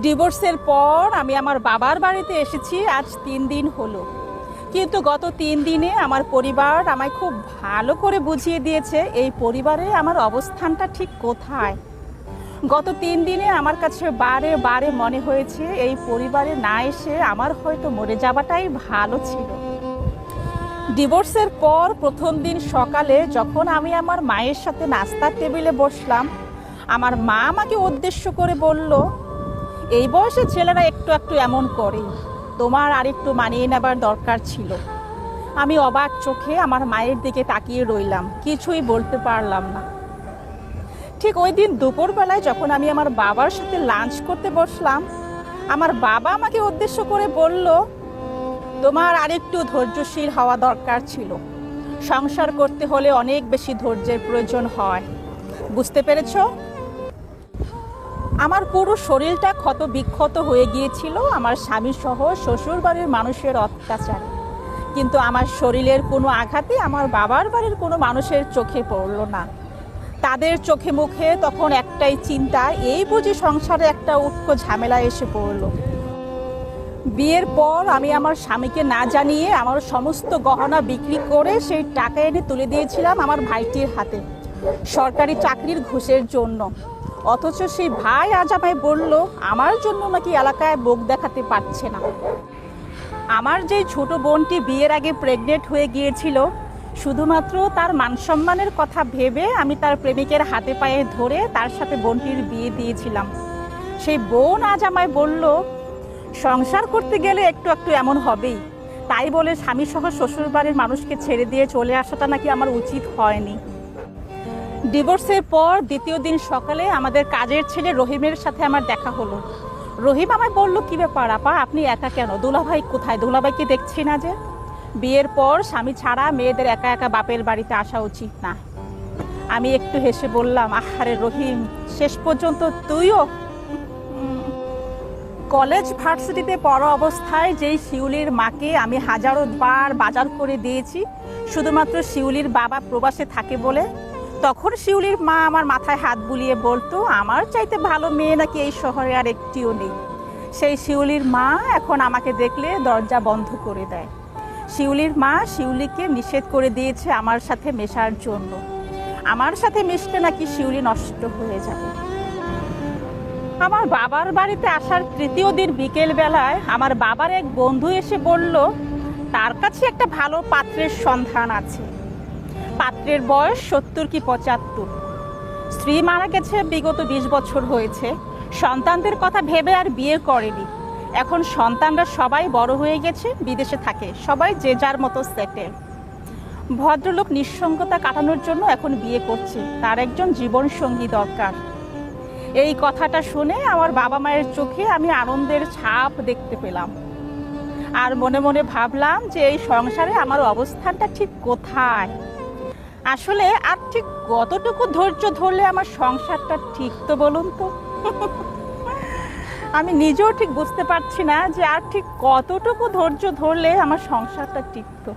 ডিভোর্সের পর আমি আমার বাবার বাড়িতে এসেছি, আজ তিন দিন হলো। কিন্তু গত তিন দিনে আমার পরিবার আমায় খুব ভালো করে বুঝিয়ে দিয়েছে এই পরিবারে আমার অবস্থানটা ঠিক কোথায়। গত তিন দিনে আমার কাছে বারে বারে মনে হয়েছে এই পরিবারে না এসে আমার হয়তো মরে যাওয়াটাই ভালো ছিল। ডিভোর্সের পর প্রথম দিন সকালে যখন আমি আমার মায়ের সাথে নাস্তার টেবিলে বসলাম, আমার মা আমাকে উদ্দেশ্য করে বলল এই বয়সে ছেলেরা একটু একটু এমন করে। তোমার আর একটু মানিয়ে নেবার দরকার ছিল। আমি অবাক চোখে আমার মায়ের দিকে তাকিয়ে রইলাম, কিছুই বলতে পারলাম না। ঠিক ওই দিন দুপুরবেলায় যখন আমি আমার বাবার সাথে লাঞ্চ করতে বসলাম, আমার বাবা আমাকে উদ্দেশ্য করে বলল, তোমার আরেকটু ধৈর্যশীল হওয়া দরকার ছিল। সংসার করতে হলে অনেক বেশি ধৈর্যের প্রয়োজন হয়। বুঝতে পেরেছ? আমার পুরো শরীরটা ক্ষত বিক্ষত হয়ে গিয়েছিল, আমার স্বামী সহ শ্বশুর বাড়ির মানুষের অত্যাচারে। কিন্তু আমার শরীরের কোনো আঘাতে আমার বাবার বাড়ির কোনো মানুষের চোখে পড়ল না। তাদের চোখে মুখে তখন একটাই চিন্তা, এই বুঝি সংসারে একটা উৎক ঝামেলা এসে পড়ল। বিয়ের পর আমি আমার স্বামীকে না জানিয়ে আমার সমস্ত গহনা বিক্রি করে সেই টাকা এনে তুলে দিয়েছিলাম আমার ভাইটির হাতে, সরকারি চাকরির ঘুষের জন্য। অথচ সেই ভাই আজ আমায় বলল, আমার জন্য নাকি এলাকায় মুখ দেখাতে পারছে না। আমার যে ছোট বোনটি বিয়ের আগে প্রেগনেন্ট হয়ে গিয়েছিল, শুধুমাত্র তার মানসম্মানের কথা ভেবে আমি তার প্রেমিকের হাতে পায়ে ধরে তার সাথে বোনটির বিয়ে দিয়েছিলাম। সেই বোন আজ আমায় বলল, সংসার করতে গেলে একটু একটু এমন হবেই। তাই বলে স্বামী সহ শ্বশুর বাড়ির মানুষকে ছেড়ে দিয়ে চলে আসাটা নাকি আমার উচিত হয়নি। ডিভোর্সের পর দ্বিতীয় দিন সকালে আমাদের কাজের ছেলে রহিমের সাথে আমার দেখা হলো। রহিম আমায় বলল, কি ব্যাপার আপা? আপনি একা কেন? দুলাভাই কোথায়? দুলাভাইকে দেখছি না যে? বিয়ের পর স্বামী ছাড়া মেয়েদের একা একা বাপের বাড়িতে আসা উচিত না। আমি একটু হেসে বললাম, আহারে রহিম, শেষ পর্যন্ত তুইও? কলেজ ভার্সিটিতে পড়া অবস্থায় যেই শিউলির মাকে আমি হাজারো বার বাজার করে দিয়েছি, শুধুমাত্র শিউলির বাবা প্রবাসে থাকে বলে তখন শিউলির মা আমার মাথায় হাত বুলিয়ে বলতো, আমার চাইতে ভালো মেয়ে নাকি এই শহরে আর একটিও নেই। সেই শিউলির মা এখন আমাকে দেখলে দরজা বন্ধ করে দেয়। শিউলির মা শিউলিকে নিষেধ করে দিয়েছে আমার সাথে মেশার জন্য। আমার সাথে মিশলে নাকি শিউলি নষ্ট হয়ে যাবে। আমার বাবার বাড়িতে আসার তৃতীয় দিন বিকেল বেলায় আমার বাবার এক বন্ধু এসে বলল, তার কাছে একটা ভালো পাত্রের সন্ধান আছে। পাত্রের বয়স সত্তর কি পঁচাত্তর। স্ত্রী মারা গেছে বিগত বিশ বছর হয়েছে। সন্তানদের কথা ভেবে আর বিয়ে করেনি। এখন সন্তানরা সবাই বড় হয়ে গেছে, বিদেশে থাকে। সবাই যে যার মতো সেটেল ভদ্রলোক নিঃসঙ্গতা কাটানোর জন্য এখন বিয়ে করছে। তার একজন জীবন সঙ্গী দরকার। এই কথাটা শুনে আমার বাবা মায়ের চোখে আমি আনন্দের ছাপ দেখতে পেলাম। আর মনে মনে ভাবলাম যে এই সংসারে আমার অবস্থানটা ঠিক কোথায়? আসলে আর ঠিক কতটুকু ধৈর্য ধরলে আমার সংসারটা ঠিক তো বলুন তো? আমি নিজেও ঠিক বুঝতে পারছি না যে আর ঠিক কতটুকু ধৈর্য ধরলে আমার সংসারটা টিকতো